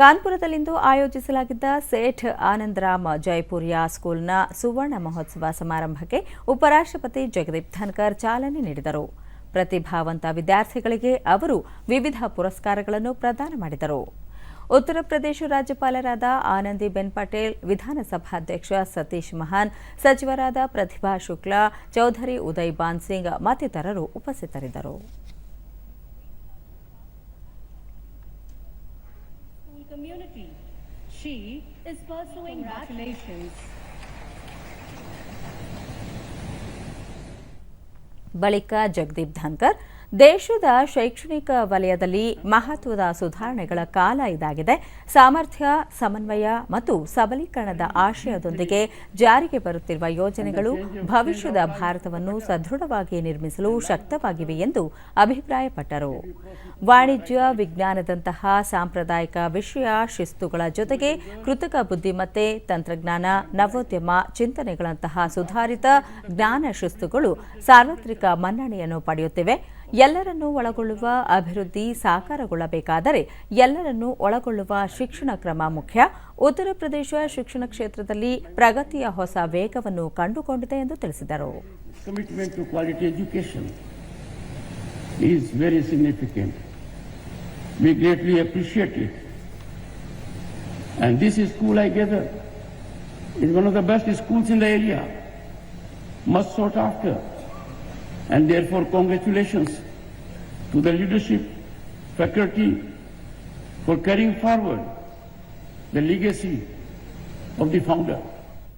ಕಾನ್ಪುರದಲ್ಲಿಂದು ಆಯೋಜಿಸಲಾಗಿದ್ದ ಸೇಠ್ ಆನಂದರಾಮ್ ಜೈಪುರಿಯಾ ಸ್ಕೂಲ್ನ ಸುವರ್ಣ ಮಹೋತ್ಸವ ಸಮಾರಂಭಕ್ಕೆ ಉಪರಾಷ್ಟ್ರಪತಿ ಜಗದೀಪ್ ಧನ್ಕರ್ ಚಾಲನೆ ನೀಡಿದರು. ಪ್ರತಿಭಾವಂತ ವಿದ್ಯಾರ್ಥಿಗಳಿಗೆ ಅವರು ವಿವಿಧ ಪುರಸ್ಕಾರಗಳನ್ನು ಪ್ರದಾನ ಮಾಡಿದರು. ಉತ್ತರ ಪ್ರದೇಶ ರಾಜ್ಯಪಾಲರಾದ ಆನಂದಿ ಬೆನ್ ಪಟೇಲ್, ವಿಧಾನಸಭಾಧ್ಯಕ್ಷ ಸತೀಶ್ ಮಹಾನ್, ಸಚಿವರಾದ ಪ್ರತಿಭಾ ಶುಕ್ಲಾ, ಚೌಧರಿ ಉದಯ್ ಬಾನ್ ಸಿಂಗ್ ಮತ್ತಿತರರು ಉಪಸ್ಥಿತರಿದ್ದರು. community. She is pursuing congratulations. ಬಳಿಕ ಜಗದೀಪ್ ಧನ್ಕರ್ ದೇಶದ ಶೈಕ್ಷಣಿಕ ವಲಯದಲ್ಲಿ ಮಹತ್ವದ ಸುಧಾರಣೆಗಳ ಕಾಲ ಇದಾಗಿದೆ. ಸಾಮರ್ಥ್ಯ, ಸಮನ್ವಯ ಮತ್ತು ಸಬಲೀಕರಣದ ಆಶಯದೊಂದಿಗೆ ಜಾರಿಗೆ ಬರುತ್ತಿರುವ ಯೋಜನೆಗಳು ಭವಿಷ್ಯದ ಭಾರತವನ್ನು ಸದೃಢವಾಗಿ ನಿರ್ಮಿಸಲು ಶಕ್ತವಾಗಿವೆ ಎಂದು ಅಭಿಪ್ರಾಯಪಟ್ಟರು. ವಾಣಿಜ್ಯ, ವಿಜ್ಞಾನದಂತಹ ಸಾಂಪ್ರದಾಯಿಕ ವಿಷಯ ಶಿಸ್ತುಗಳ ಜೊತೆಗೆ ಕೃತಕ ಬುದ್ಧಿಮತ್ತೆ, ತಂತ್ರಜ್ಞಾನ, ನವೋದ್ಯಮ ಚಿಂತನೆಗಳಂತಹ ಸುಧಾರಿತ ಜ್ಞಾನ ಶಿಸ್ತುಗಳು ಸಾರ್ವತ್ರಿಕ ಮನ್ನಣೆಯನ್ನು ಪಡೆಯುತ್ತಿವೆ. ಎಲ್ಲರನ್ನು ಒಳಗೊಳ್ಳುವ ಅಭಿವೃದ್ಧಿ ಸಾಕಾರಗೊಳ್ಳಬೇಕಾದರೆ ಎಲ್ಲರನ್ನು ಒಳಗೊಳ್ಳುವ ಶಿಕ್ಷಣ ಕ್ರಮ ಮುಖ್ಯ ಉತ್ತರ ಪ್ರದೇಶ ಶಿಕ್ಷಣ ಕ್ಷೇತ್ರದಲ್ಲಿ ಪ್ರಗತಿಯ ಹೊಸ ವೇಗವನ್ನು ಕಂಡುಕೊಂಡಿದೆ ಎಂದು ತಿಳಿಸಿದರು is one of the best schools in the area. Must sought after. And therefore, congratulations to the leadership, faculty, for carrying forward the legacy of the founder.